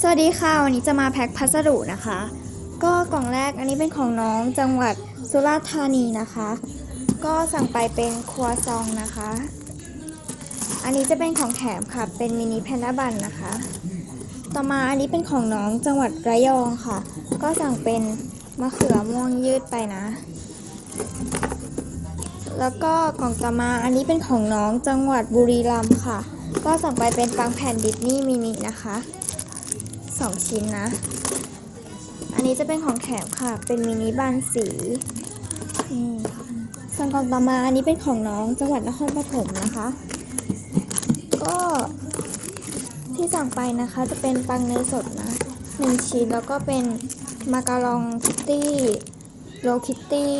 สวัสดีค่ะ วันนี้จะมาแพ็คพัสดุนะคะ ก็กล่องแรกอันนี้เป็นของน้องจังหวัดสุราษฎร์ธานีนะคะ ก็สั่งไปเป็นครัวซองนะคะ อันนี้จะเป็นของแถมค่ะ เป็นมินิแพนด้าบันนะคะ ต่อมาอันนี้เป็นของน้องจังหวัดระยองค่ะ ก็สั่งเป็นมะเขือม่วงยืดไปนะ แล้วก็กล่องต่อมาอันนี้เป็นของน้องจังหวัดบุรีรัมย์ค่ะ ก็สั่งไปเป็นปังแผ่นดิสนีย์มินินะคะ สองชิ้นนะ อันนี้จะเป็นของแถมค่ะ เป็นมินิบานสีนี่ส่วนกล่องต่อมาอันนี้เป็นของน้องจังหวัดนครปฐมนะคะ ก็ที่สั่งไปนะคะจะเป็นปังเนยสดนะหนึ่งชิ้นแล้วก็เป็นมาการองคิตตี้โลคิตตี้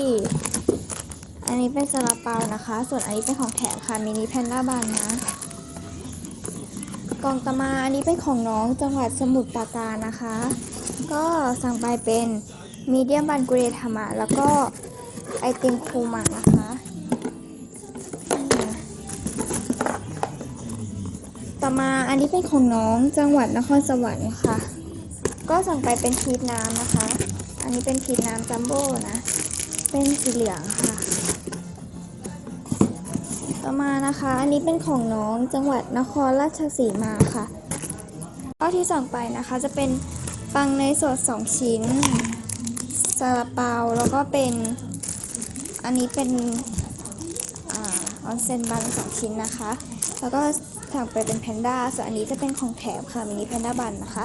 อันนี้เป็นซาลาเปานะคะ ส่วนอันนี้เป็นของแถมค่ะมินิแพนด้าบานนะ กล่องต่อมาอันนี้เป็นของน้องจังหวัดสมุทรปราการนะคะ ก็สั่งไปเป็นมีเดียมบันกุเรธรรมะแล้วก็ไอติมคูมานะคะนี่นะต่อมาอันนี้เป็นของน้องจังหวัดนครสวรรค์ค่ะ ก็สั่งไปเป็นพีชน้ำนะคะ อันนี้เป็นพีชน้ำจัมโบ้นะ เป็นสีเหลืองค่ะ ต่อมานะคะ อันนี้เป็นของน้องจังหวัดนครราชสีมาค่ะก็ที่สั่งไปนะคะจะเป็นปังเนยสด 2 ชิ้นซาลาเปาแล้วก็เป็น อันนี้เป็นออนเซนบันสองชิ้นนะคะ แล้วก็สั่งไปเป็นแพนด้าส่วนอันนี้จะเป็นของแถมค่ะมินิแพนด้าบันนะคะ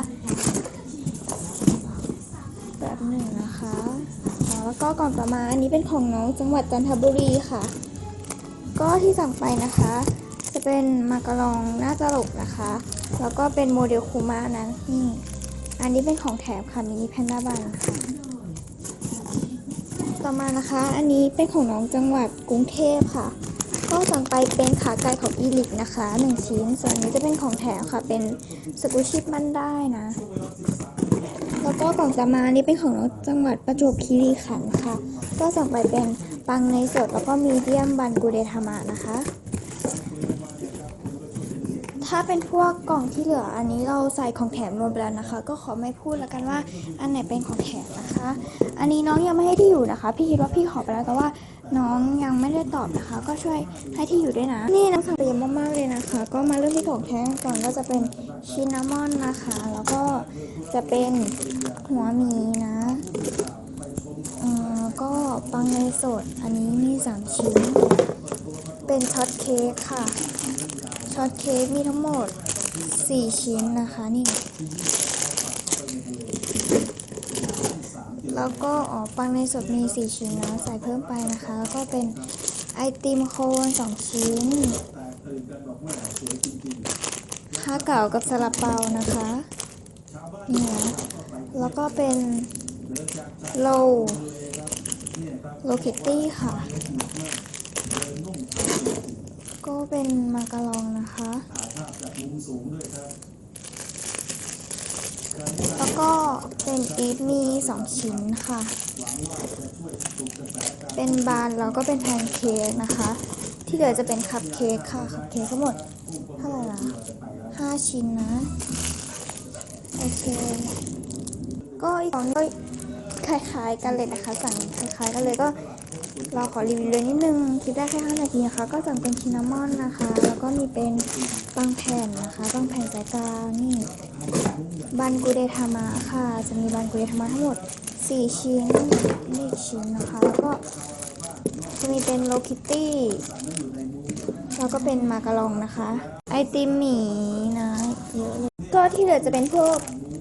แบบหนึ่งนะคะแล้วก็ก่องต่อมาอันนี้เป็นของน้องจังหวัดจันทบุรีค่ะ ก็ที่สั่งไปนะคะ จะเป็นมากรองหน้าตลกนะคะ แล้วก็เป็นโมเดลคูมานะนี่อันนี้เป็นของแถมค่ะมินิแพนด้าบันค่ะต่อมานะคะ อันนี้เป็นของน้องจังหวัดกรุงเทพค่ะ ก็สั่งไปเป็นขาไก่ของอีลิกนะคะหนึ่งชิ้น ส่วนนนี้จะเป็นของแถมค่ะ เป็นสกูชิปมันได้นะ แล้วก็กล่องต่อมานนี้เป็นของน้องจังหวัดประจวบคีรีขันธ์ค่ะ ก็สั่งไปเป็นปังในสดแล้วก็มีเดียมบันกูเดทามะนะคะ ถ้าเป็นพวกกล่องที่เหลืออันนี้เราใส่ของแถมรวมไปแล้วนะคะ ก็ขอไม่พูดแล้วกันว่าอันไหนเป็นของแถมนะคะ อันนี้น้องยังไม่ให้ที่อยู่นะคะ พี่คิดว่าพี่ขอไปแล้วแต่ว่าน้องยังไม่ได้ตอบนะคะ ก็ช่วยให้ที่อยู่ด้วยนะ นี่น้องสั่งไปเยอะมากๆเลยนะคะ ก็มาเริ่มที่ของแท้ก่อนก็จะเป็นชินนามอนนะคะ แล้วก็จะเป็น หัวหมีนะเอ่อก็ปังเนยสด อันนี้มีสามชิ้น เป็นช็อตเค้กค่ะ ช็อตเค้กมีทั้งหมด4ชิ้นนะคะนี่ แล้วก็อ๋อปังในสดมี4ชิ้นนะใส่เพิ่มไปนะคะ แล้วก็เป็นไอติมโคน2ชิ้นฮาเก่ากับซาลาเปานะคะ นี่นะแล้วก็เป็นโลโลคิตตี้ค่ะ ก็เป็นมาการองนะคะแล้วก็เป็นอีฟมีสองชิ้นค่ะ เป็นบานแล้วก็เป็นแพนเค้กนะคะ ที่เหลือจะเป็นคัพเค้กค่ะ คัพเค้กทั้งหมดเท่าไหร่ละห้าชิ้นนะ โอเค ก็อีกของก็คล้ายๆกันเลยนะคะสั่งคล้ายๆกันเลยก็เราขอรีวิวเลยนิดนึงคลิปได้แค่5นาทีนะคะ ก็สั่งเป็นชินามอนนะคะ แล้วก็มีเป็นบางแผ่นนะคะบางแผ่นสายกลางนี่บันกูเดทามะค่ะ จะมีบันกูเดทามะทั้งหมด 4 ชิ้นนี่ชิ้นนะคะ แล้วก็จะมีเป็นโลคิตตี้แล้วก็เป็นมาการองนะคะ ไอติมหมีนะเยอะเลย ก็ที่เหลือจะเป็นพวก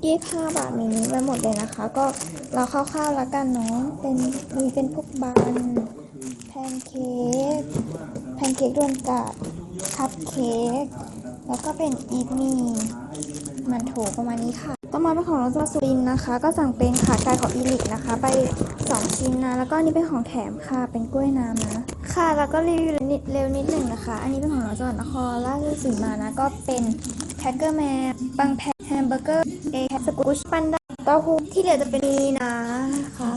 25บาทมินิไว้หมดเลยนะคะ ก็เราคร่าวๆแล้วกันเนาะเป็นมีเป็นพวกบันแพนเค้กแพนเค้กรวนกาดคัพเค้กแล้วก็เป็นอีทมีมันโถประมาณนี้ค่ะ ต่อมาเป็นของน้องจังหวัดสุรินนะคะ ก็สั่งเป็นขาไก่ของอีลิกนะคะ ไป 2 ชิ้นนะ แล้วก็นนี้เป็นของแถมค่ะ เป็นกล้วยน้ำนะ ค่ะ แล้วก็รีวิว นิดเร็วนิดหนึ่งนะคะ อันนี้เป็นของน้องจังหวัดนครราชสีมานะ ก็เป็นแพกเกอร์แมนปังแพนแฮมเบอร์เกอร์เอแคสกูชปันดาเต้าหู้ที่เหลือจะเป็นนีนะคะ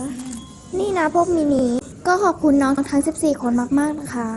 นี่นะพวกมินิก็ขอบคุณน้องทั้ง 14 คนมาก ๆ นะคะ